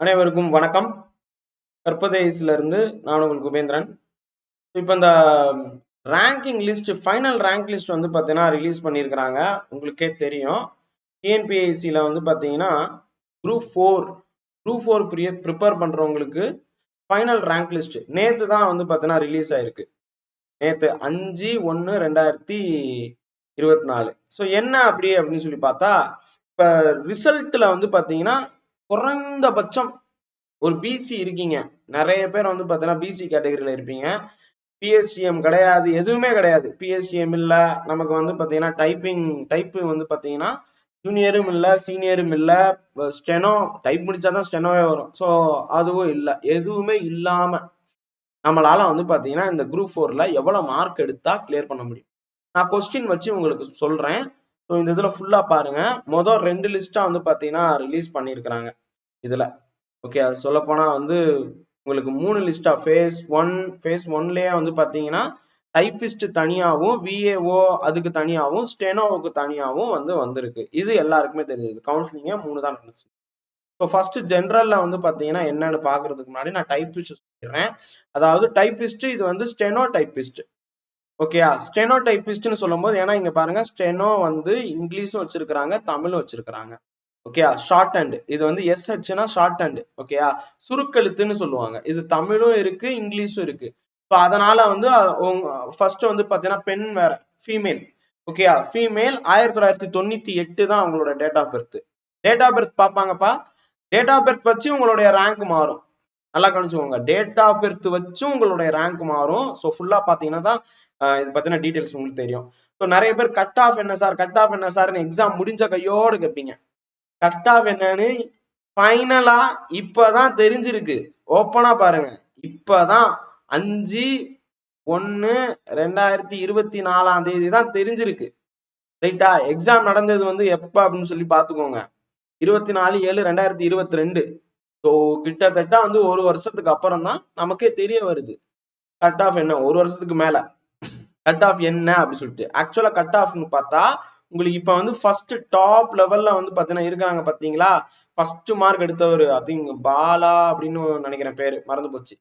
அனைவருக்கும் வணக்கம். கற்பதேசில இருந்து நான் உங்கள் உபேந்திரன் இப்போ இந்த ranking list final rank list வந்து பார்த்தீங்கன்னா ரிலீஸ் பண்ணியிருக்கிறாங்க. உங்களுக்கே தெரியும். டிஎன்பிஎஸ்சியில் வந்து பார்த்தீங்கன்னா group four group four ப்ரிய prepare பண்ணுறவங்களுக்கு ஃபைனல் ரேங்க் லிஸ்ட் நேற்று தான் வந்து பார்த்தீங்கன்னா ரிலீஸ் ஆயிருக்கு. நேற்று அஞ்சு ஒன்று ரெண்டாயிரத்தி இருபத்தி நாலு. ஸோ என்ன அப்படி அப்படின்னு சொல்லி பார்த்தா இப்போ ரிசல்ட்டில் வந்து பார்த்தீங்கன்னா குறைந்தபட்சம் ஒரு பிசி இருக்கீங்க. நிறைய பேர் வந்து பார்த்தீங்கன்னா பிசி கேட்டகரியில் இருப்பீங்க. பிஎஸ்டிஎம் கிடையாது எதுவுமே கிடையாது. பிஎஸ்டிஎம் இல்லை நமக்கு வந்து பார்த்தீங்கன்னா டைப்பிங் டைப்பு வந்து பார்த்தீங்கன்னா ஜூனியரும் இல்லை சீனியரும் இல்லை. ஸ்டெனோ டைப் முடிச்சாதான் ஸ்டெனோவே வரும். ஸோ அதுவும் இல்லை. எதுவுமே இல்லாமல் நம்மளால வந்து பார்த்தீங்கன்னா இந்த குரூப் ஃபோரில் எவ்வளோ மார்க் எடுத்தா கிளியர் பண்ண முடியும்? நான் கொஸ்டின் வச்சு உங்களுக்கு சொல்கிறேன் ஸோ இந்த இதில் ஃபுல்லாக பாருங்க. மொதல் ரெண்டு லிஸ்ட்டாக வந்து பார்த்தீங்கன்னா ரிலீஸ் பண்ணியிருக்கிறாங்க இதில். ஓகே அது சொல்லப்போனால் வந்து உங்களுக்கு மூணு லிஸ்ட்டாக ஃபேஸ் ஒன் ஃபேஸ் ஒன்லேயே வந்து பார்த்தீங்கன்னா டைப்பிஸ்ட் தனியாகவும் விஏஓ அதுக்கு தனியாகவும் ஸ்டெனோவுக்கு தனியாகவும் வந்து வந்திருக்கு. இது எல்லாருக்குமே தெரியுது. கவுன்சிலிங்கே மூணு தான் நடந்துச்சு. இப்போ ஃபர்ஸ்ட் ஜென்ரலில் வந்து பார்த்தீங்கன்னா என்னன்னு பார்க்கறதுக்கு முன்னாடி நான் டைப்பிஸ்ட் சொல்லிடுறேன். அதாவது டைப்பிஸ்ட் இது வந்து ஸ்டெனோ டைப்பிஸ்ட் ஓகேயா ஸ்டெனோ டைப்பிஸ்ட்னு சொல்லும்போது ஏன்னா இங்க பாருங்க ஸ்டெனோ வந்து இங்கிலீஷும் வச்சிருக்கிறாங்க தமிழும் வச்சிருக்கிறாங்க. ஓகேயா ஷார்ட் ஹேண்ட் இது வந்து எஸ் ஹெச்னா ஷார்ட் ஹேண்ட் ஓகேயா சுருக்கெழுத்துன்னு சொல்லுவாங்க. இது தமிழும் இருக்கு இங்கிலீஷும் இருக்கு. ஸோ அதனால வந்து ஃபர்ஸ்ட் வந்து பாத்தீங்கன்னா பெண் வேற ஃபீமேல் ஓகேயா ஃபீமேல் ஆயிரத்தி தொள்ளாயிரத்தி தொண்ணூத்தி எட்டு தான் அவங்களோட date of birth date of birth பார்ப்பாங்கப்பா date of birth வச்சு உங்களுடைய ரேங்க் மாறும். நல்லா கவனிச்சுக்கோங்க. டேட் ஆஃப் பர்த் வச்சும் உங்களுடைய ரேங்க் மாறும். ஸோ ஃபுல்லா பாத்தீங்கன்னா தான் இது பத்தின டீடைல்ஸ் உங்களுக்கு தெரியும். ஸோ நிறைய பேர் கட் ஆஃப் என்ன சார் கட் ஆஃப் என்ன சார்னு எக்ஸாம் முடிஞ்ச கையோடு கேட்பீங்க கட் ஆஃப் என்னன்னு ஃபைனலா இப்பதான் தெரிஞ்சிருக்கு. ஓப்பனா பாருங்க. இப்பதான் அஞ்சு ஒன்னு ரெண்டாயிரத்தி இருபத்தி நாலாம் தேதி தான் தெரிஞ்சிருக்கு ரைட்டா எக்ஸாம் நடந்தது வந்து எப்ப அப்படின்னு சொல்லி பாத்துக்கோங்க. இருபத்தி நாலு ஏழு ரெண்டாயிரத்தி இருபத்தி ரெண்டு ஸோ கிட்டத்தட்ட வந்து ஒரு வருஷத்துக்கு அப்புறம் தான் நமக்கே தெரிய வருது. கட் ஆஃப் என்ன? ஒரு வருஷத்துக்கு மேல. கட் ஆஃப் என்ன அப்படின்னு சொல்லிட்டு. ஆக்சுவலா கட் ஆஃப்னு பார்த்தா உங்களுக்கு இப்ப வந்து ஃபர்ஸ்ட் டாப் லெவல்ல வந்து பாத்தீங்கன்னா இருக்காங்க பாத்தீங்களா? ஃபர்ஸ்ட் மார்க் எடுத்தவர் அதிங்க பாலா அப்படின்னு நினைக்கிறேன் பேரு. மறந்து போச்சு.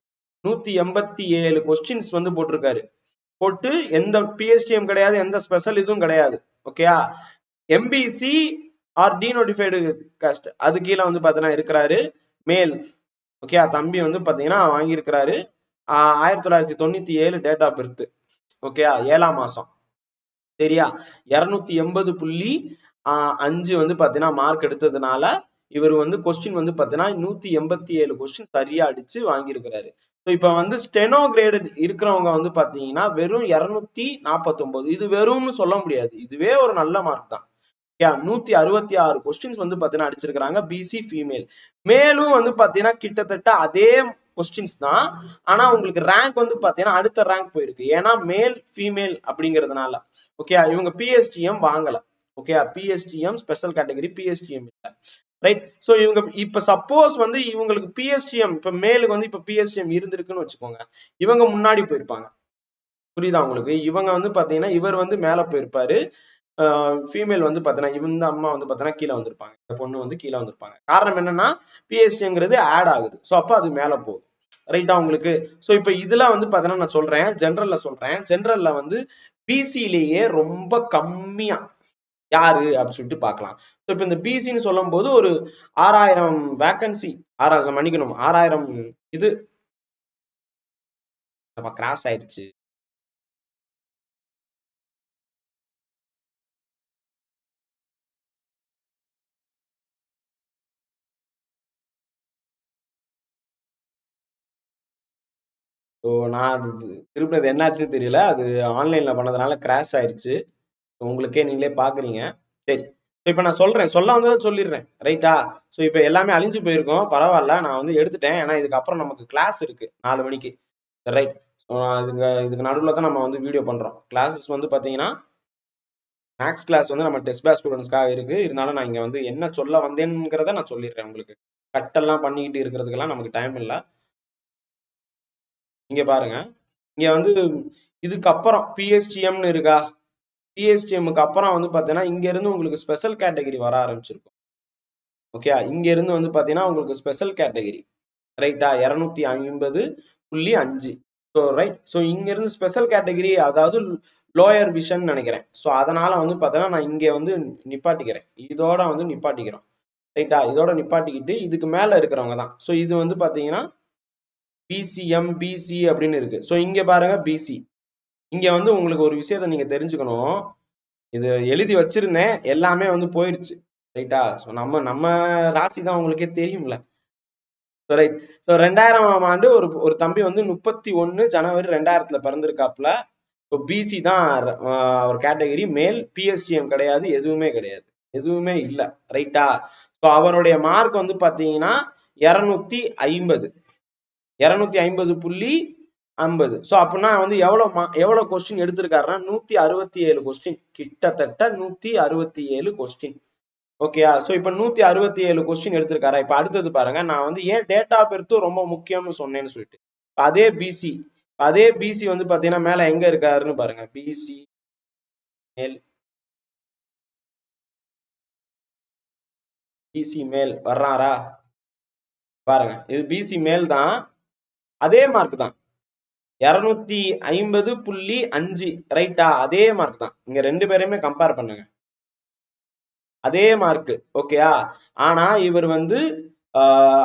நூத்தி எண்பத்தி ஏழு கொஸ்டின்ஸ் வந்து போட்டிருக்காரு. போட்டு எந்த பிஎஸ்டிஎம் கிடையாது எந்த ஸ்பெஷல் இதுவும் கிடையாது. ஓகேயா எம்பிசி ஆர் டிநோட்டிஃபைடு காஸ்ட் அது கீழே வந்து பாத்தீங்கன்னா இருக்கிறாரு. மேல் ஓகே தம்பி வந்து பாத்தீங்கன்னா வாங்கியிருக்கிறாரு. ஆயிரத்தி தொள்ளாயிரத்தி தொண்ணூத்தி ஏழு டேட் ஆஃப் பர்த் ஓகேயா? ஏழாம் மாசம். சரியா? இருநூத்தி எண்பது புள்ளி அஞ்சு வந்து பாத்தீங்கன்னா மார்க் எடுத்ததுனால இவர் வந்து கொஸ்டின் வந்து பாத்தீங்கன்னா நூத்தி எண்பத்தி ஏழு கொஸ்டின் சரியா அடிச்சு வாங்கியிருக்கிறாரு. ஸோ இப்போ வந்து ஸ்டெனோ கிரேடு இருக்கிறவங்க வந்து பாத்தீங்கன்னா வெறும் இருநூத்தி நாற்பத்தி ஒன்பது இது வெறும்னு சொல்ல முடியாது. இதுவே ஒரு நல்ல மார்க் தான். நூத்தி அறுபத்தி ஆறு கொஸ்டின்ஸ் வந்து பாத்தீங்கன்னா அடிச்சிருக்கிறாங்க பிசி ஃபீமேல் மேலும் வந்து பாத்தீங்கன்னா கிட்டத்தட்ட அதே கொஸ்டின்ஸ் தான் ஆனா உங்களுக்கு ரேங்க் வந்து பாத்தீங்கன்னா அடுத்த ரேங்க் போயிருக்கு. ஏன்னா மேல் ஃபீமேல் அப்படிங்கிறதுனால. ஓகே இவங்க பிஎஸ்டிஎம் வாங்கல. Okay PSTM special category PSTM இல்ல. ரைட் ஸோ இவங்க இப்ப சப்போஸ் வந்து இவங்களுக்கு பிஎஸ்டிஎம் இப்ப மேலுக்கு வந்து இப்ப பிஎஸ்டிஎம் இருந்திருக்குன்னு வச்சுக்கோங்க. இவங்க முன்னாடி போயிருப்பாங்க. புரியுதா உங்களுக்கு? இவங்க வந்து பாத்தீங்கன்னா இவர் வந்து மேல போயிருப்பாரு. ஃபீமேல் வந்து பார்த்தீங்கன்னா இந்த அம்மா வந்து பார்த்தீங்கன்னா கீழே வந்திருப்பாங்க. இந்த பொண்ணு வந்து கீழே வந்திருப்பாங்க. காரணம் என்னன்னா பிஎஸ்டிங்கிறது ஆட் ஆகுது. ஸோ அப்போ அது மேலே போகுது. ரைட்டா உங்களுக்கு? ஸோ இப்போ இதெல்லாம் வந்து பார்த்தீங்கன்னா நான் சொல்றேன். ஜென்ரல்ல சொல்றேன். ஜென்ரல்ல வந்து பிசிலேயே ரொம்ப கம்மியா. யாரு? அப்படின்னு சொல்லிட்டு பார்க்கலாம் ஸோ இப்போ இந்த பிசின்னு சொல்லும் போது ஒரு ஆறாயிரம் வேக்கன்சி ஆறாயிரம் மன்னிக்கணும் ஆறாயிரம் இது. கிராஸ் ஆயிடுச்சு. ஸோ நான் அது திருப்பினது என்னாச்சுன்னு தெரியல. அது ஆன்லைன்ல பண்ணதுனால கிராஷ் ஆயிடுச்சு உங்களுக்கே நீங்களே பாக்குறீங்க. சரி. இப்போ நான் சொல்றேன். சொல்ல வந்ததை சொல்லிடுறேன். ரைட்டா ஸோ இப்போ எல்லாமே அழிஞ்சு போயிருக்கோம். பரவாயில்ல. நான் வந்து எடுத்துட்டேன். ஏன்னா இதுக்கப்புறம் நமக்கு கிளாஸ் இருக்கு. நாலு மணிக்கு. ரைட் ஸோ இதுக்கு இதுக்கு நடுவில் தான் நம்ம வந்து வீடியோ பண்றோம். கிளாஸஸ் வந்து பார்த்தீங்கன்னா மேக்ஸ் கிளாஸ் வந்து நம்ம டெஸ்ட் பேக் ஸ்டூடெண்ட்ஸ்க்காக இருக்கு. இருந்தாலும் நான் இங்கே வந்து என்ன சொல்ல வந்தேங்கிறத நான் சொல்லிடுறேன் உங்களுக்கு. கட்டெல்லாம் பண்ணிக்கிட்டு இருக்கிறதுக்கெல்லாம் நமக்கு டைம் இல்லை. இங்க பாருங்க. இங்க வந்து இதுக்கப்புறம் பிஎஸ்டிஎம்னு இருக்கா? பிஎஸ்டிஎம்க்கு அப்புறம் வந்து பார்த்தீங்கன்னா இங்க இருந்து உங்களுக்கு ஸ்பெஷல் கேட்டகரி வர ஆரம்பிச்சிருக்கும். ஓகே இங்க இருந்து வந்து பாத்தீங்கன்னா உங்களுக்கு ஸ்பெஷல் கேட்டகரி ரைட்டா இருநூத்தி ஐம்பது புள்ளி அஞ்சு. ஸோ ரைட் ஸோ இங்க இருந்து ஸ்பெஷல் கேட்டகரி அதாவது லோயர் விஷன் நினைக்கிறேன். ஸோ அதனால வந்து பார்த்தீங்கன்னா நான் இங்க வந்து நிப்பாட்டிக்கிறேன். இதோட வந்து நிப்பாட்டிக்கிறோம். ரைட்டா இதோட நிப்பாட்டிக்கிட்டு இதுக்கு மேல இருக்கிறவங்க தான். ஸோ இது வந்து பாத்தீங்கன்னா பிசிஎம் பிசி அப்படின்னு இருக்கு. ஸோ இங்க பாருங்க பிசி இங்க வந்து உங்களுக்கு ஒரு விஷயத்த நீங்க தெரிஞ்சுக்கணும். இது எழுதி வச்சிருந்தேன். எல்லாமே வந்து போயிருச்சு. ரைட்டா ஸோ நம்ம நம்ம ராசி தான் உங்களுக்கே தெரியும்ல. ஸோ ரைட் ஸோ ரெண்டாயிரம் ஆண்டு ஒரு ஒரு தம்பி வந்து முப்பத்தி ஒன்னு ஜனவரி ரெண்டாயிரத்துல பிறந்திருக்காப்புல. ஸோ பிசி தான் அவர் கேட்டகரி. மேல் பிஎஸ்டிஎம் கிடையாது எதுவுமே கிடையாது. எதுவுமே இல்லை. ரைட்டா ஸோ அவருடைய மார்க் வந்து பாத்தீங்கன்னா இரநூத்தி ஐம்பது. இரநூத்தி ஐம்பது புள்ளி ஐம்பது. ஸோ அப்படின்னா வந்து எவ்வளோ மா எவ்வளோ கொஸ்டின் எடுத்திருக்காருன்னா நூத்தி அறுபத்தி ஏழு கொஸ்டின் கிட்டத்தட்ட நூத்தி அறுபத்தி ஏழு கொஸ்டின் ஓகேயா ஸோ இப்போ நூத்தி அறுபத்தி ஏழு கொஸ்டின் எடுத்திருக்காரா? இப்போ அடுத்தது பாருங்க. நான் வந்து ஏன் டேட்டா பெர்த்தும் ரொம்ப முக்கியம்னு சொன்னேன்னு சொல்லிட்டு. அதே பிசி அதே பிசி வந்து பாத்தீங்கன்னா மேல எங்க இருக்காருன்னு பாருங்க. பிசி மேல். பிசி மேல் வர்றாரா? பாருங்க. இது பிசி மேல் தான் அதே மார்க் தான். இருநூத்தி ஐம்பது புள்ளி அஞ்சு ரைட்டா அதே மார்க் தான். இங்க ரெண்டு பேரையுமே கம்பேர் பண்ணுங்க. அதே மார்க் ஓகேயா ஆனா இவர் வந்து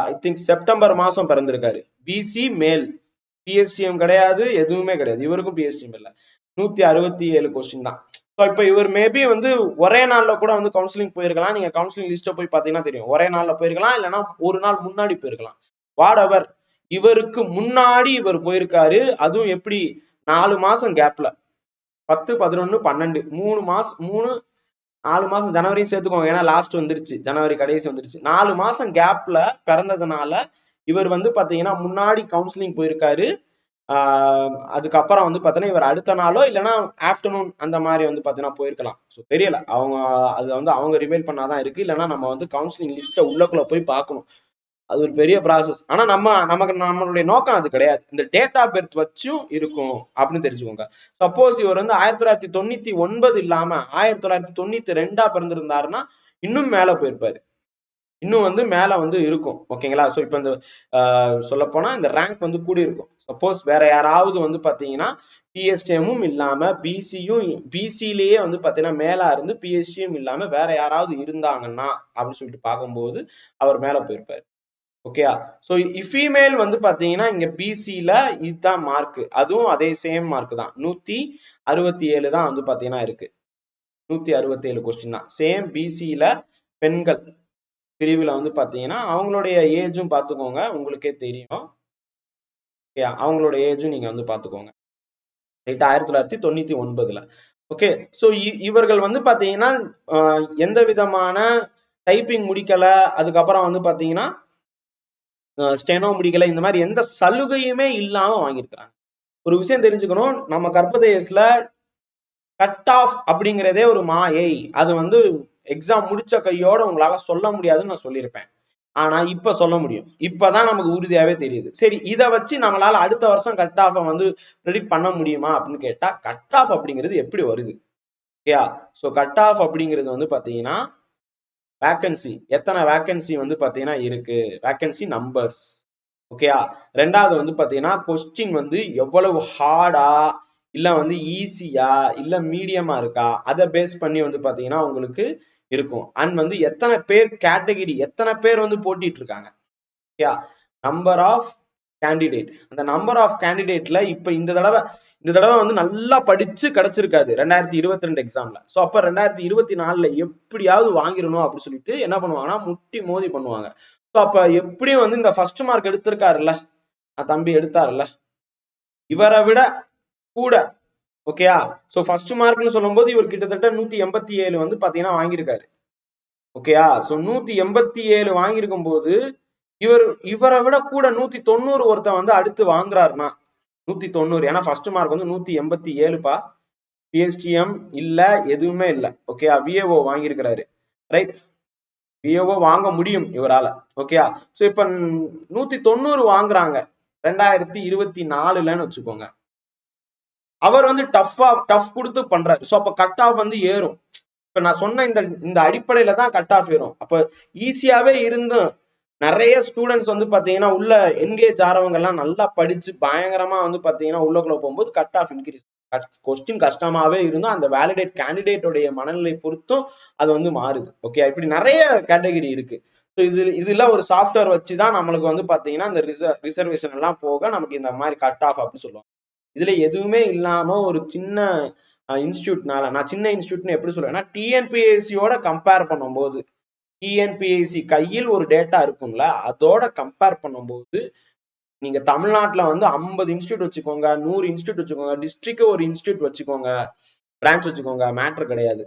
ஐ திங்க் செப்டம்பர் மாசம் பிறந்திருக்காரு. பிசி மேல். பிஎஸ்டிஎம் கிடையாது எதுவுமே கிடையாது. இவருக்கும் பிஎஸ்டிஎம் இல்லை. நூத்தி அறுபத்தி ஏழு கொஸ்டின் தான். ஸோ இப்போ இவர் மேபி வந்து ஒரே நாள்ல கூட வந்து கவுன்சிலிங் போயிருக்கலாம். நீங்க கவுன்சிலிங் லிஸ்ட்டை போய் பார்த்தீங்கன்னா தெரியும். ஒரே நாள்ல போயிருக்கலாம் இல்லைன்னா ஒரு நாள் முன்னாடி போயிருக்கலாம். வாட் எவர் இவருக்கு முன்னாடி இவர் போயிருக்காரு. அதுவும் எப்படி? நாலு மாசம் கேப்ல பத்து பதினொன்னு பன்னெண்டு. மூணு மாசம் மூணு நாலு மாசம் ஜனவரியும் சேர்த்துக்கோங்க. ஏன்னா லாஸ்ட் வந்துருச்சு. ஜனவரி கடைசி வந்துருச்சு. நாலு மாசம் கேப்ல பிறந்ததுனால இவர் வந்து பாத்தீங்கன்னா முன்னாடி கவுன்சிலிங் போயிருக்காரு. ஆஹ் அதுக்கப்புறம் வந்து பாத்தீங்கன்னா இவர் அடுத்த நாளோ இல்லைன்னா ஆஃப்டர்நூன் அந்த மாதிரி வந்து பார்த்தீங்கன்னா போயிருக்கலாம். ஸோ தெரியல. அவங்க அது வந்து அவங்க ரிவைல் பண்ணாதான் இருக்கு. இல்லைன்னா நம்ம வந்து கவுன்சிலிங் லிஸ்ட்டை உள்ளக்குள்ள போய் பார்க்கணும். அது ஒரு பெரிய ப்ராசஸ் ஆனா நம்ம நமக்கு நம்மளுடைய நோக்கம் அது கிடையாது. இந்த டேட்டா பெர்த் வச்சும் இருக்கும் அப்படின்னு தெரிஞ்சுக்கோங்க. சப்போஸ் இவர் வந்து ஆயிரத்தி தொள்ளாயிரத்தி தொண்ணூத்தி ஒன்பது இல்லாம ஆயிரத்தி தொள்ளாயிரத்தி தொண்ணூத்தி ரெண்டா பிறந்திருந்தாருன்னா இன்னும் மேல போயிருப்பாரு. இன்னும் வந்து மேல வந்து இருக்கும். ஓகேங்களா? ஸோ இப்போ இந்த சொல்ல போனா இந்த ரேங்க் வந்து கூடி இருக்கும் சப்போஸ் வேற யாராவது வந்து பாத்தீங்கன்னா பிஎஸ்டிஎம்மும் இல்லாம பிசியும் பிசிலேயே வந்து பாத்தீங்கன்னா மேலா இருந்து பிஎஸ்டியும் இல்லாம வேற யாராவது இருந்தாங்கன்னா அப்படின்னு சொல்லிட்டு பார்க்கும்போது அவர் மேல போயிருப்பாரு. ஓகேயா ஸோ ஃபீமேல் வந்து பார்த்தீங்கன்னா இங்கே பிசியில் இதுதான் மார்க் அதுவும் அதே சேம் மார்க் தான். நூற்றி அறுபத்தி ஏழு தான் வந்து பார்த்தீங்கன்னா இருக்கு. நூத்தி அறுபத்தி ஏழு கொஸ்டின் தான் சேம் பிசியில பெண்கள் பிரிவில் வந்து பார்த்தீங்கன்னா அவங்களுடைய ஏஜும் பார்த்துக்கோங்க உங்களுக்கே தெரியும். ஓகே அவங்களோட ஏஜும் நீங்கள் வந்து பார்த்துக்கோங்க ரைட் ஆயிரத்தி தொள்ளாயிரத்தி தொண்ணூத்தி ஒன்பதுல. ஓகே ஸோ இவர்கள் வந்து பார்த்தீங்கன்னா எந்த விதமான டைப்பிங் முடிக்கலை. அதுக்கப்புறம் வந்து பார்த்தீங்கன்னா ஸ்டெனோ முடிக்கல இந்த மாதிரி எந்த சலுகையுமே இல்லாம வாங்கியிருக்கிறாங்க. ஒரு விஷயம் தெரிஞ்சுக்கணும் நம்ம கற்பதேசில் கட் ஆஃப் அப்படிங்கிறதே ஒரு மாயை. அது வந்து எக்ஸாம் முடிச்ச கையோட உங்களால சொல்ல முடியாதுன்னு நான் சொல்லியிருப்பேன். ஆனா இப்ப சொல்ல முடியும். இப்பதான் நமக்கு உறுதியாவே தெரியுது. சரி இதை வச்சு நம்மளால அடுத்த வருஷம் கட் ஆஃபை வந்து ப்ரெடிக்ட் பண்ண முடியுமா அப்படின்னு கேட்டா கட் ஆஃப் அப்படிங்கிறது எப்படி வருது? ஓகேயா ஸோ கட் ஆஃப் அப்படிங்கிறது வந்து பாத்தீங்கன்னா வேக்கன்சி எத்தனை வேக்கன்சி வந்து பார்த்தீங்கன்னா இருக்கு? வேக்கன்சி நம்பர்ஸ் ஓகேயா ரெண்டாவது வந்து பார்த்தீங்கன்னா கொஸ்டின் வந்து எவ்வளவு ஹார்டா இல்லை வந்து ஈஸியா இல்லை மீடியமா இருக்கா? அதை பேஸ் பண்ணி வந்து பார்த்தீங்கன்னா உங்களுக்கு இருக்கும். அண்ட் வந்து எத்தனை பேர் கேட்டகிரி எத்தனை பேர் வந்து போட்டிட்டு இருக்காங்க ஓகேயா நம்பர் ஆஃப் கேண்டிடேட் அந்த நம்பர் ஆஃப் கேண்டிடேட்ல இப்போ இந்த தடவை இந்த தடவை வந்து நல்லா படிச்சு கிடைச்சிருக்காது. ரெண்டாயிரத்தி இருபத்தி ரெண்டு எக்ஸாம்ல ஸோ அப்ப ரெண்டாயிரத்தி இருபத்தி நாலுல எப்படியாவது வாங்கிடணும் அப்படின்னு சொல்லிட்டு என்ன பண்ணுவாங்கன்னா முட்டி மோதி பண்ணுவாங்க. ஸோ அப்ப எப்படியும் வந்து இந்த ஃபர்ஸ்ட் மார்க் எடுத்திருக்காருல்ல தம்பி எடுத்தாருல்ல இவரை விட கூட ஓகேயா ஸோ ஃபர்ஸ்ட் மார்க்னு சொல்லும்போது இவர் கிட்டத்தட்ட நூத்தி எண்பத்தி ஏழு வந்து பாத்தீங்கன்னா வாங்கியிருக்காரு. ஓகேயா ஸோ நூத்தி எண்பத்தி ஏழு வாங்கியிருக்கும் போது இவர் இவரை விட கூட நூத்தி தொண்ணூறு ஒருத்தன் வந்து அடுத்து வாங்குறாருன்னா நூத்தி தொண்ணூறு. ஏன்னா ஃபர்ஸ்ட் மார்க் வந்து நூத்தி எண்பத்தி ஏழுப்பா. பிஎஸ்டிஎம் இல்ல எதுவுமே இல்ல. ஓகேயா விஏஓ வாங்கியிருக்கிறாரு. ரைட் விஏஓ வாங்க முடியும் இவரால. ஓகேயா சோ இப்ப நூத்தி தொண்ணூறு வாங்குறாங்க. ரெண்டாயிரத்தி இருபத்தி நாலுலன்னு வச்சுக்கோங்க. அவர் வந்து டஃப்பா டஃப் கொடுத்து பண்றாரு. ஸோ அப்ப கட் ஆஃப் வந்து ஏறும். இப்ப நான் சொன்ன இந்த இந்த அடிப்படையில தான் கட் ஆஃப் வரும் அப்ப ஈஸியாவே இருந்தும் நிறைய ஸ்டூடெண்ட்ஸ் வந்து பாத்தீங்கன்னா உள்ள என்கேஜ் ஆறவங்க எல்லாம் நல்லா படிச்சு பயங்கரமா வந்து பாத்தீங்கன்னா உள்ளக்குள்ள போகும்போது கட் ஆஃப் இன்க்ரீஸ் கொஸ்டின் கஷ்டமாவே இருந்தும் அந்த வேலிடேட் கேண்டிடேட்டோடைய மனநிலை பொறுத்தும் அது வந்து மாறுது. ஓகே இப்படி நிறைய கேட்டகரி இருக்கு. ஸோ இது இதுல ஒரு சாஃப்ட்வேர் வச்சு தான் நம்மளுக்கு வந்து பாத்தீங்கன்னா இந்த ரிசர் ரிசர்வேஷன் எல்லாம் போக நமக்கு இந்த மாதிரி கட் ஆஃப் அப்படின்னு சொல்லுவாங்க. இதுல எதுவுமே இல்லாம ஒரு சின்ன இன்ஸ்டியூட்னால நான் சின்ன இன்ஸ்டியூட்னு எப்படி சொல்லுவேன்னா டிஎன்பிஎஸ்சியோட கம்பேர் பண்ணும்போது டிஎன்பிஎஸ்சி கையில் ஒரு டேட்டா இருக்கும்ல அதோட கம்பேர் பண்ணும்போது நீங்க தமிழ்நாட்டுல வந்து ஐம்பது இன்ஸ்டியூட் வச்சுக்கோங்க நூறு இன்ஸ்டியூட் வச்சுக்கோங்க டிஸ்ட்ரிக்ட் ஒரு இன்ஸ்டியூட் வச்சுக்கோங்க பிரான்ச் வச்சுக்கோங்க மேட்ரு கிடையாது.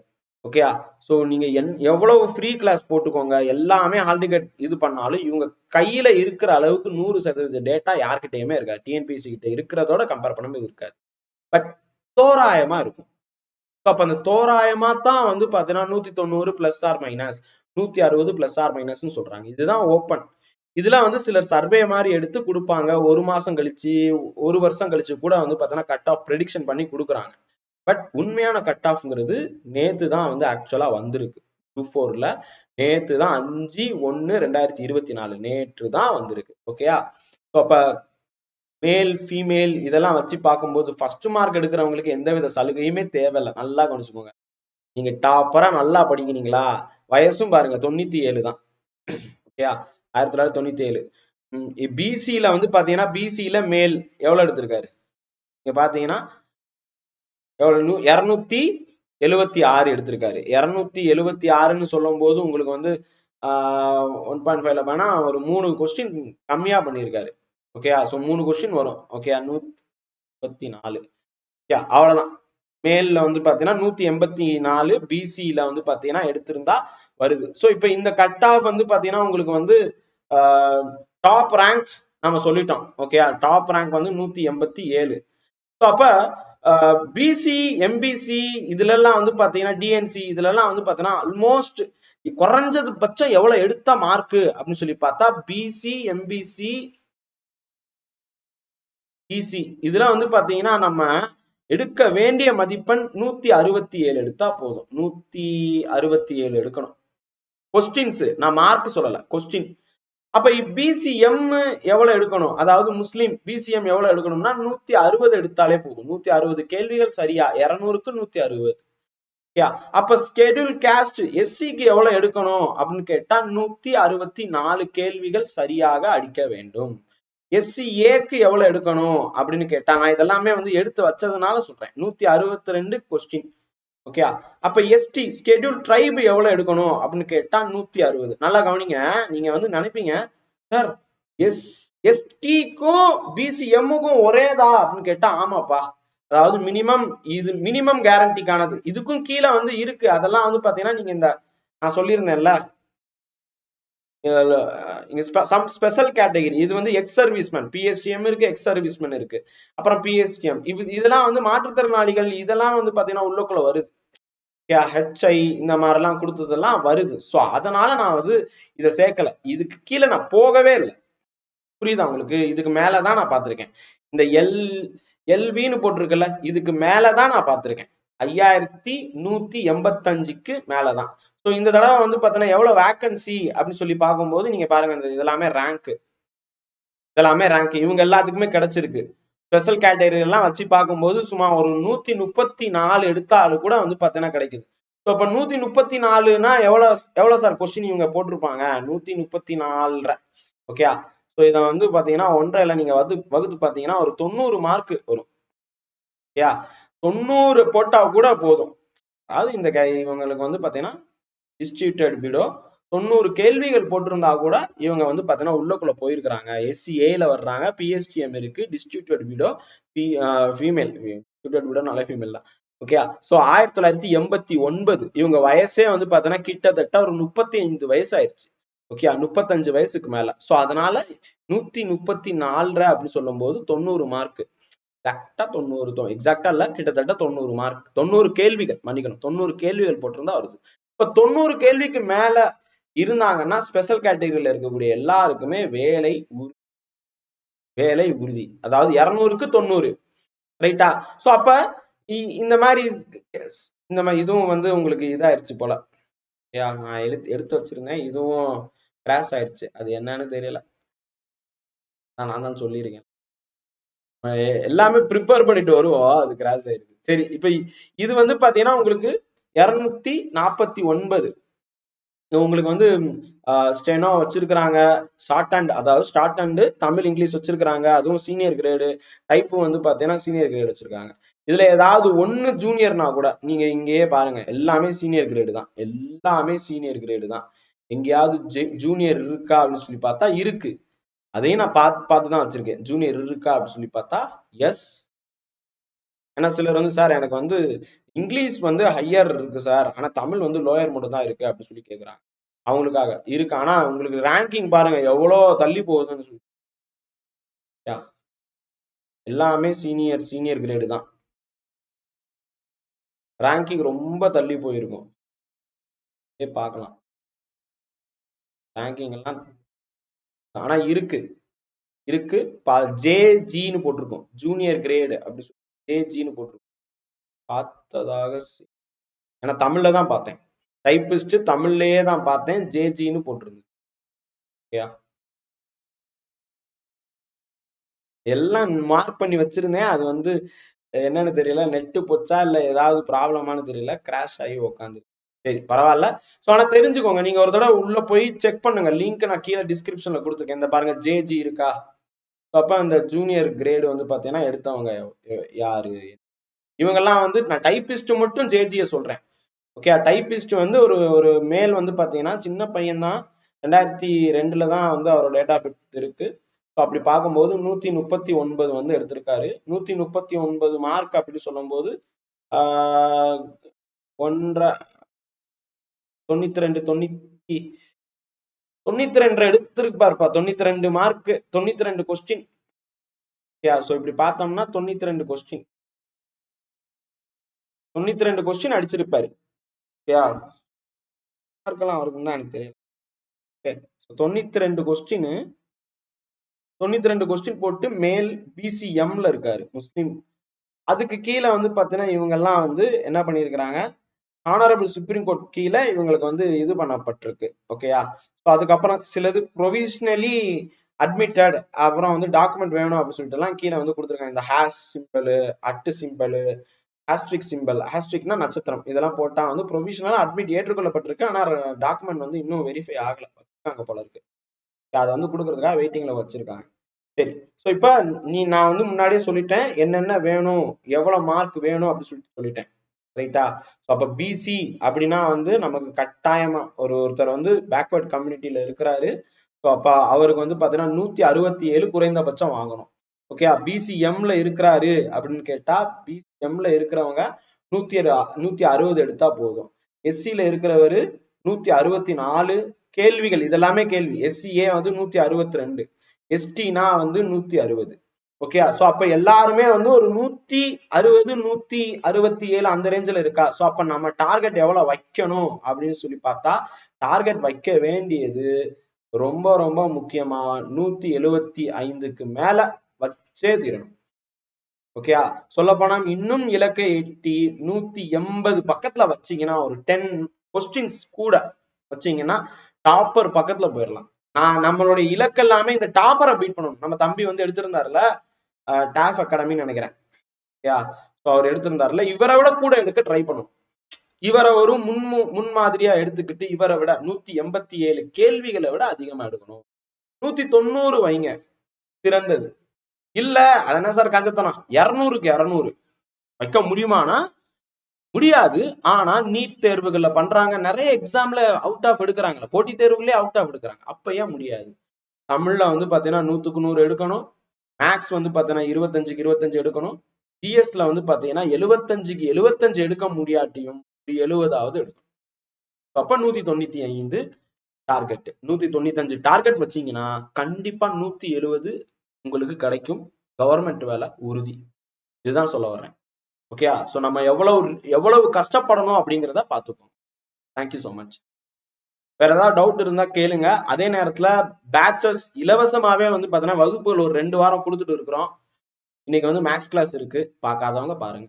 ஓகேயா ஸோ நீங்க என் எவ்வளவு ஃப்ரீ கிளாஸ் போட்டுக்கோங்க எல்லாமே ஹால் டிக்கெட் இது பண்ணாலும் இவங்க கையில இருக்கிற அளவுக்கு நூறு சதவீத டேட்டா யார்கிட்டயுமே இருக்காது. டிஎன்பிசி கிட்ட இருக்கிறதோட கம்பேர் பண்ணும்போது இருக்காது. பட் தோராயமா இருக்கும். அப்ப அந்த தோராயமா தான் வந்து பாத்தீங்கன்னா நூத்தி தொண்ணூறு பிளஸ் ஆர் மைனஸ் நூத்தி அறுபது பிளஸ் ஆர் மைனஸ்னு சொல்றாங்க. இதுதான் ஓப்பன் இதெல்லாம் வந்து சிலர் சர்வே மாதிரி எடுத்து கொடுப்பாங்க. ஒரு மாசம் கழிச்சு ஒரு வருஷம் கழிச்சு கூட வந்து பாத்தீங்கன்னா கட் ஆஃப் ப்ரெடிக்ஷன் பண்ணி கொடுக்குறாங்க. பட் உண்மையான கட் ஆஃப்ங்கிறது நேத்து தான் வந்து ஆக்சுவலா வந்திருக்கு. டூ ஃபோர்ல நேத்து தான் அஞ்சு ஒன்னு ரெண்டாயிரத்தி இருபத்தி நாலு நேற்று தான் வந்திருக்கு. ஓகேயா அப்ப மேல் ஃபீமேல் இதெல்லாம் வச்சு பார்க்கும்போது ஃபர்ஸ்ட் மார்க் எடுக்கிறவங்களுக்கு எந்த வித சலுகையுமே தேவையில்லை. நல்லா கவனிச்சுக்கோங்க. நீங்க டாப்பரா நல்லா படிக்கிறீங்களா? வயசும் பாருங்க தொண்ணூத்தி ஏழு தான் ஓகேயா ஆயிரத்தி தொள்ளாயிரத்தி தொண்ணூத்தி ஏழு பிசியில வந்து பாத்தீங்கன்னா பிசியில மேல் எவ்வளவு எடுத்திருக்காரு? இங்க பாத்தீங்கன்னா எவ்வளவு? இருநூத்தி எழுவத்தி ஆறு எடுத்திருக்காரு. இருநூத்தி எழுவத்தி ஆறுன்னு சொல்லும் போது உங்களுக்கு வந்து ஒன் பாயிண்ட் ஃபைவ்ல வேணா ஒரு மூணு கொஸ்டின் கம்மியா பண்ணியிருக்காரு. ஓகேயா ஸோ மூணு கொஸ்டின் வரும். ஓகே நூத்தி முப்பத்தி நாலு. ஓகே அவ்வளவுதான். மேல்ல வந்து பாத்தீங்கன்னா நூத்தி எண்பத்தி நாலு பிசியில வந்து பாத்தீங்கன்னா எடுத்திருந்தா வருது. ஸோ இப்போ இந்த கட் ஆஃப் வந்து பாத்தீங்கன்னா உங்களுக்கு வந்து டாப் ரேங்க் நம்ம சொல்லிட்டோம். ஓகேயா டாப் ரேங்க் வந்து நூத்தி எண்பத்தி ஏழு. ஸோ அப்ப பிசி எம்பிசி இதுல எல்லாம் வந்து பாத்தீங்கன்னா டிஎன்சி இதுல எல்லாம் வந்து பாத்தீங்கன்னா ஆல்மோஸ்ட் குறைஞ்சது பட்சம் எவ்வளவு எடுத்த மார்க் அப்படின்னு சொல்லி பார்த்தா பிசி எம்பிசி இசி இதுல வந்து பாத்தீங்கன்னா நம்ம எடுக்க வேண்டிய மதிப்பெண் நூத்தி அறுபத்தி ஏழு எடுத்தா போதும். நூத்தி அறுபத்தி ஏழு எடுக்கணும். கொஸ்டின்ஸ் நான் மார்க் சொல்லல. கொஸ்டின் அப்ப பிசிஎம் எவ்வளவு எடுக்கணும்? அதாவது முஸ்லீம் பிசிஎம் எவ்வளவு எடுக்கணும்னா நூத்தி அறுபது எடுத்தாலே போதும். நூத்தி அறுபது கேள்விகள் சரியா? இருநூறுக்கு நூத்தி அறுபது. அப்ப ஸ்கெடியூல் கேஸ்ட் எஸ்சிக்கு எவ்வளவு எடுக்கணும்? அப்படின்னு கேட்டா நூத்தி அறுபத்தி நாலு கேள்விகள் சரியாக அடிக்க வேண்டும். எஸ்சி ஏக்கு எவ்வளவு எடுக்கணும் அப்படின்னு கேட்டா நான் இதெல்லாமே வந்து எடுத்து வச்சதுனால சொல்றேன். நூத்தி அறுபத்தி ரெண்டு கொஸ்டின் ஓகே அப்ப எஸ்டி ஸ்கெடியூல் ட்ரைப் எவ்வளவு எடுக்கணும் அப்படின்னு கேட்டா நூத்தி அறுபது. நல்லா கவனிங்க. நீங்க வந்து நினைப்பீங்க சார் எஸ் எஸ்டிக்கும் பிசிஎம்முக்கும் ஒரேதா? அப்படின்னு கேட்டா ஆமாப்பா. அதாவது மினிமம் இது மினிமம் கேரண்டிக்கானது இதுக்கும் கீழே வந்து இருக்கு. அதெல்லாம் வந்து பாத்தீங்கன்னா நீங்க இந்த நான் சொல்லியிருந்தேன்ல சம் ஸ்பெஷல் கேட்டகரி இது வந்து எக்ஸ் சர்வீஸ்மேன் பிஎஸ்டிஎம் இருக்கு எக்ஸ் சர்வீஸ்மேன் இருக்கு. அப்புறம் பிஎஸ்டிஎம் இது இதெல்லாம் வந்து மாற்றுத்திறனாளிகள் இதெல்லாம் வந்து பாத்தீங்கன்னா உள்ளுக்குள்ள வருது. ஹெச்ஐ இந்த மாதிரிலாம் கொடுத்ததெல்லாம் வருது. ஸோ அதனால நான் வந்து இதை சேர்க்கல. இதுக்கு கீழே நான் போகவே இல்லை. புரியுதா உங்களுக்கு? இதுக்கு மேலதான் நான் பார்த்துருக்கேன். இந்த எல் எல்வின்னு போட்டிருக்கல இதுக்கு மேலதான் நான் பார்த்துருக்கேன். ஐயாயிரத்தி நூத்தி எண்பத்தஞ்சுக்கு மேலதான். ஸோ இந்த தடவை வந்து பார்த்தீங்கன்னா எவ்வளோ வேக்கன்சி அப்படின்னு சொல்லி பார்க்கும்போது நீங்க பாருங்க இந்த இதெல்லாமே ரேங்க் இதெல்லாமே ரேங்க் இவங்க எல்லாத்துக்குமே கிடைச்சிருக்கு. ஸ்பெஷல் கேட்டகரி எல்லாம் வச்சு பார்க்கும்போது சும்மா ஒரு நூத்தி முப்பத்தி நாலு எடுத்தாலும் கூட வந்து பார்த்தீங்கன்னா கிடைக்குது. ஸோ இப்போ நூத்தி முப்பத்தி நாலுனா எவ்வளோ எவ்வளோ சார் கொஸ்டின் இவங்க போட்டிருப்பாங்க? நூத்தி முப்பத்தி நாலரை ஓகே ஸோ இதை வந்து பார்த்தீங்கன்னா ஒன்றரை நீங்க வந்து வகுத்து பார்த்தீங்கன்னா ஒரு தொண்ணூறு மார்க் வரும். ஓகேயா தொண்ணூறு போட்டா கூட போதும். அதாவது இந்த இவங்களுக்கு வந்து பார்த்தீங்கன்னா டிஸ்ட்ரிபியூட்டட் பிடோ தொண்ணூறு கேள்விகள் போட்டிருந்தா கூட இவங்க வந்து பார்த்தீங்கன்னா உள்ளக்குள்ள போயிருக்கிறாங்க. எஸ்சி ஏல வர்றாங்க. பிஎஸ்டிஎம் இருக்கு. டிஸ்ட்ரிபியூட்டட் பிடோ பி ஃபீமேல் டிஸ்ட்ரிபியூட்டட் பிடோ நல்ல ஃபீமேல் தான். ஓகே ஸோ ஆயிரத்தி தொள்ளாயிரத்தி எண்பத்தி ஒன்பது இவங்க வயசே வந்து பார்த்தீங்கன்னா கிட்டத்தட்ட ஒரு முப்பத்தி ஐந்து வயசு ஆயிடுச்சு ஓகே முப்பத்தஞ்சு வயசுக்கு மேல. ஸோ அதனால நூத்தி முப்பத்தி நாலரை அப்படின்னு சொல்லும் போது தொண்ணூறு மார்க் கரெக்டா தொண்ணூறு எக்ஸாக்டா இல்ல கிட்டத்தட்ட தொண்ணூறு மார்க் தொண்ணூறு கேள்விகள் மன்னிக்கணும். தொண்ணூறு கேள்விகள் போட்டிருந்தா வருது. இப்ப தொண்ணூறு கேள்விக்கு மேல இருந்தாங்கன்னா ஸ்பெஷல் கேட்டகரியில இருக்கக்கூடிய எல்லாருக்குமே வேலை வேலை உறுதி. அதாவது இருநூறுக்கு தொண்ணூறு. ரைட்டா சோ அப்ப இந்த மாதிரி இந்த மாதிரி இதுவும் வந்து உங்களுக்கு இதாயிருச்சு போல. நான் எடுத்து எடுத்து வச்சிருந்தேன். இதுவும் கிராஷ் ஆயிருச்சு. அது என்னன்னு தெரியல. நான் நான் தான் சொல்லியிருக்கேன். எல்லாமே ப்ரிப்பேர் பண்ணிட்டு வருவோம். அது கிராஸ் ஆயிருக்கு. சரி இப்ப இது வந்து பாத்தீங்கன்னா உங்களுக்கு இருநூத்தி நாற்பத்தி ஒன்பது. உங்களுக்கு வந்து ஸ்டெனோ வச்சிருக்கிறாங்க. ஷார்ட் ஹேண்ட் அதாவது ஷார்ட் ஹேண்டு தமிழ் இங்கிலீஷ் வச்சிருக்கிறாங்க. அதுவும் சீனியர் கிரேடு டைப்பும் வந்து பார்த்தீங்கன்னா சீனியர் கிரேடு வச்சிருக்காங்க. இதுல ஏதாவது ஒன்னு ஜூனியர்னா கூட நீங்க இங்கேயே பாருங்க. எல்லாமே சீனியர் கிரேடு தான். எல்லாமே சீனியர் கிரேடு தான். எங்கேயாவது ஜூனியர் இருக்கா அப்படின்னு சொல்லி பார்த்தா இருக்கு. அதையும் நான் பார்த்து பார்த்து தான் வச்சிருக்கேன். ஜூனியர் இருக்கா அப்படின்னு சொல்லி பார்த்தா எஸ் ஏன்னா சிலர் வந்து சார் எனக்கு வந்து இங்கிலீஷ் வந்து ஹையர் இருக்கு சார். ஆனா தமிழ் வந்து லோயர் மட்டும் தான் இருக்கு அப்படின்னு சொல்லி கேட்குறாங்க அவங்களுக்காக. இருக்கு. ஆனா உங்களுக்கு ரேங்கிங் பாருங்க எவ்வளோ தள்ளி போகுதுன்னு சொல்லி. யா. எல்லாமே சீனியர் சீனியர் கிரேடு தான். ரேங்கிங் ரொம்ப தள்ளி போயிருக்கும். ஏ பார்க்கலாம். ரேங்கிங் எல்லாம் ஆனா இருக்கு. இருக்கு. ஜேஜின்னு போட்டிருக்கோம். ஜூனியர் கிரேடு அப்படி சொல்லி. ஜேஜின்னு போட்டிருக்கோம். பார்த்ததாக ஏன்னா தமிழ்ல தான் பார்த்தேன். டைப்பிஸ்ட் தமிழ்லயே தான் பார்த்தேன். ஜேஜின்னு போட்டிருந்தது. ஓகேயா? எல்லாம் மார்க் பண்ணி வச்சிருந்தேன். அது வந்து என்னன்னு தெரியல நெட்டு போச்சா இல்ல ஏதாவது ப்ராப்ளமானு தெரியல கிராஷ் ஆகி உட்காந்து சரி பரவாயில்ல. ஸோ ஆனால் தெரிஞ்சுக்கோங்க. நீங்க ஒரு தடவை உள்ள போய் செக் பண்ணுங்க. லிங்க் நான் கீழே டிஸ்கிரிப்ஷன்ல கொடுத்துருக்கேன். இந்த பாருங்க ஜேஜி இருக்கா? அப்போ அப்ப அந்த ஜூனியர் கிரேடு வந்து பாத்தீங்கன்னா எடுத்தவங்க யாரு? இவங்கெல்லாம் வந்து நான் டைப்பிஸ்ட் மட்டும் ஜேஜியை சொல்றேன். ஓகே டைப்பிஸ்ட் வந்து ஒரு ஒரு மேல் வந்து பாத்தீங்கன்னா சின்ன பையன் தான் ரெண்டாயிரத்தி ரெண்டுல தான் வந்து அவரோட டேட் ஆஃப் பர்த் இருக்கு. ஸோ அப்படி பார்க்கும்போது நூத்தி முப்பத்தி ஒன்பது வந்து எடுத்திருக்காரு. நூத்தி முப்பத்தி ஒன்பது மார்க் அப்படி சொல்லும்போது ஆஹ், ஒன்றரை தொண்ணூத்தி ரெண்டு தொண்ணூத்தி தொண்ணூத்தி ரெண்டு எடுத்திருப்பாருப்பா தொண்ணூத்தி ரெண்டு மார்க் தொண்ணூத்தி ரெண்டு கொஸ்டின் ஸோ இப்படி பார்த்தோம்னா தொண்ணூத்தி ரெண்டு கொஸ்டின் தொண்ணூத்தி ரெண்டு கொஸ்டின் அடிச்சிருப்பாரு மார்க்கெல்லாம் அவருக்கு தான் எனக்கு தெரியல. ஓகே தொண்ணூத்தி ரெண்டு கொஸ்டின் தொண்ணூத்தி ரெண்டு கொஸ்டின் போட்டு மேல் பிசிஎம்ல இருக்காரு முஸ்லீம். அதுக்கு கீழே வந்து பாத்தீங்கன்னா இவங்க எல்லாம் வந்து என்ன பண்ணியிருக்கிறாங்க? ஆனரபிள் சுப்ரீம் கோர்ட் கீழே இவங்களுக்கு வந்து இது பண்ணப்பட்டிருக்கு. ஓகேயா ஸோ அதுக்கப்புறம் சிலது ப்ரொவிஷனலி அட்மிட்டட் அப்புறம் வந்து டாக்குமெண்ட் வேணும் அப்படின்னு சொல்லிட்டு எல்லாம் கீழே வந்து கொடுத்துருக்காங்க. இந்த hash symbol at symbol asterisk symbol ஹாஸ்ட்ரிக்னா நட்சத்திரம். இதெல்லாம் போட்டால் வந்து ப்ரொவிஷனலாக அட்மிட் ஏற்றுக்கொள்ளப்பட்டிருக்கு. ஆனால் டாக்குமெண்ட் வந்து இன்னும் வெரிஃபை ஆகலை. வச்சிருக்காங்க போல இருக்கு. அதை வந்து கொடுக்கறதுக்காக வெயிட்டிங்கில் வச்சிருக்காங்க. சரி. ஸோ இப்போ நீ நான் வந்து முன்னாடியே சொல்லிட்டேன். என்னென்ன வேணும்? எவ்வளோ மார்க் வேணும் அப்படின்னு சொல்லிட்டு சொல்லிட்டேன். ரைட்டா ஸோ அப்போ பிசி அப்படின்னா வந்து நமக்கு கட்டாயமா ஒரு ஒருத்தர் வந்து பேக்வர்ட் கம்யூனிட்டியில இருக்கிறாரு. ஸோ அப்போ அவருக்கு வந்து பார்த்தீங்கன்னா நூத்தி அறுபத்தி ஏழு குறைந்தபட்சம் வாங்கணும். ஓகே பிசிஎம்ல இருக்கிறாரு அப்படின்னு கேட்டா பிசிஎம்ல இருக்கிறவங்க நூத்தி நூத்தி அறுபது எடுத்தா போதும். எஸ்சியில இருக்கிறவரு நூத்தி அறுபத்தி நாலு கேள்விகள் இதெல்லாமே கேள்வி. எஸ்சிஏ வந்து நூத்தி அறுபத்தி ரெண்டு. எஸ்டினா வந்து நூத்தி அறுபது. ஓகே சோ அப்ப எல்லாருமே வந்து ஒரு நூத்தி அறுபது நூத்தி அறுபத்தி ஏழு அந்த ரேஞ்சில் இருக்கா? சோ அப்ப நம்ம டார்கெட் எவ்வளவு வைக்கணும் அப்படின்னு சொல்லி பார்த்தா டார்கெட் வைக்க வேண்டியது ரொம்ப ரொம்ப முக்கியமா நூத்தி எழுவத்தி ஐந்துக்கு மேல வச்சே தீரணும். ஓகேயா சொல்ல போனா இன்னும் இலக்கை எட்டி நூத்தி எண்பது பக்கத்துல வச்சீங்கன்னா ஒரு டென் கொஸ்டின்ஸ் கூட வச்சீங்கன்னா டாப்பர் பக்கத்துல போயிடலாம் நான் நம்மளுடைய இலக்கு எல்லாமே இந்த டாப்பரை பீட் பண்ணணும். நம்ம தம்பி வந்து எடுத்திருந்தாருல டாஃப் அகாடமின்னு நினைக்கிறேன். யா ஸோ அவர் எடுத்திருந்தாருல இவரை விட கூட எடுக்க ட்ரை பண்ணும். இவரை ஒரு முன் முன்மாதிரியா எடுத்துக்கிட்டு இவரை விட நூத்தி எண்பத்தி ஏழு கேள்விகளை விட அதிகமா எடுக்கணும். நூத்தி தொண்ணூறு வைங்க. சிறந்தது. இல்ல அது என்ன சார் கஞ்சத்தனம்? இருநூறுக்கு இருநூறு. வைக்க முடியுமானா? முடியாது. ஆனா நீட் தேர்வுகள்ல பண்றாங்க. நிறைய எக்ஸாம்ல அவுட் ஆஃப் எடுக்கிறாங்கல்ல. போட்டி தேர்வுகளே அவுட் ஆஃப் எடுக்கிறாங்க. அப்ப ஏன் முடியாது. தமிழ்ல வந்து பாத்தீங்கன்னா நூத்துக்கு நூறு எடுக்கணும். மேக்ஸ் வந்து பாத்தீங்கன்னா இருபத்தஞ்சுக்கு இருபத்தஞ்சு எடுக்கணும். ஜிஎஸ்ல வந்து பாத்தீங்கன்னா எழுபத்தஞ்சுக்கு எழுபத்தஞ்சு எடுக்க முடியாட்டியும் ஒரு எழுபதாவது எடுக்கணும். அப்ப நூத்தி தொண்ணூத்தி ஐந்து டார்கெட் நூத்தி தொண்ணூத்தஞ்சு டார்கெட் வச்சீங்கன்னா கண்டிப்பா நூத்தி எழுபது உங்களுக்கு கிடைக்கும். கவர்மெண்ட் வேலை உறுதி. இதுதான் சொல்ல வர்றேன். ஓகே ஸோ நம்ம எவ்வளவு எவ்வளவு கஷ்டப்படணும் அப்படிங்கிறத பார்த்துக்கோம் தேங்க்யூ ஸோ மச் வேற ஏதாவது டவுட் இருந்தா கேளுங்க. அதே நேரத்துல பேச்சஸ் இலவசமாவே வந்து பாத்தீங்கன்னா வகுப்புகள் ஒரு ரெண்டு வாரம் கொடுத்துட்டு இருக்கிறோம். இன்னைக்கு வந்து மேக்ஸ் கிளாஸ் இருக்கு. பார்க்காதவங்க பாருங்க.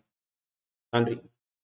நன்றி.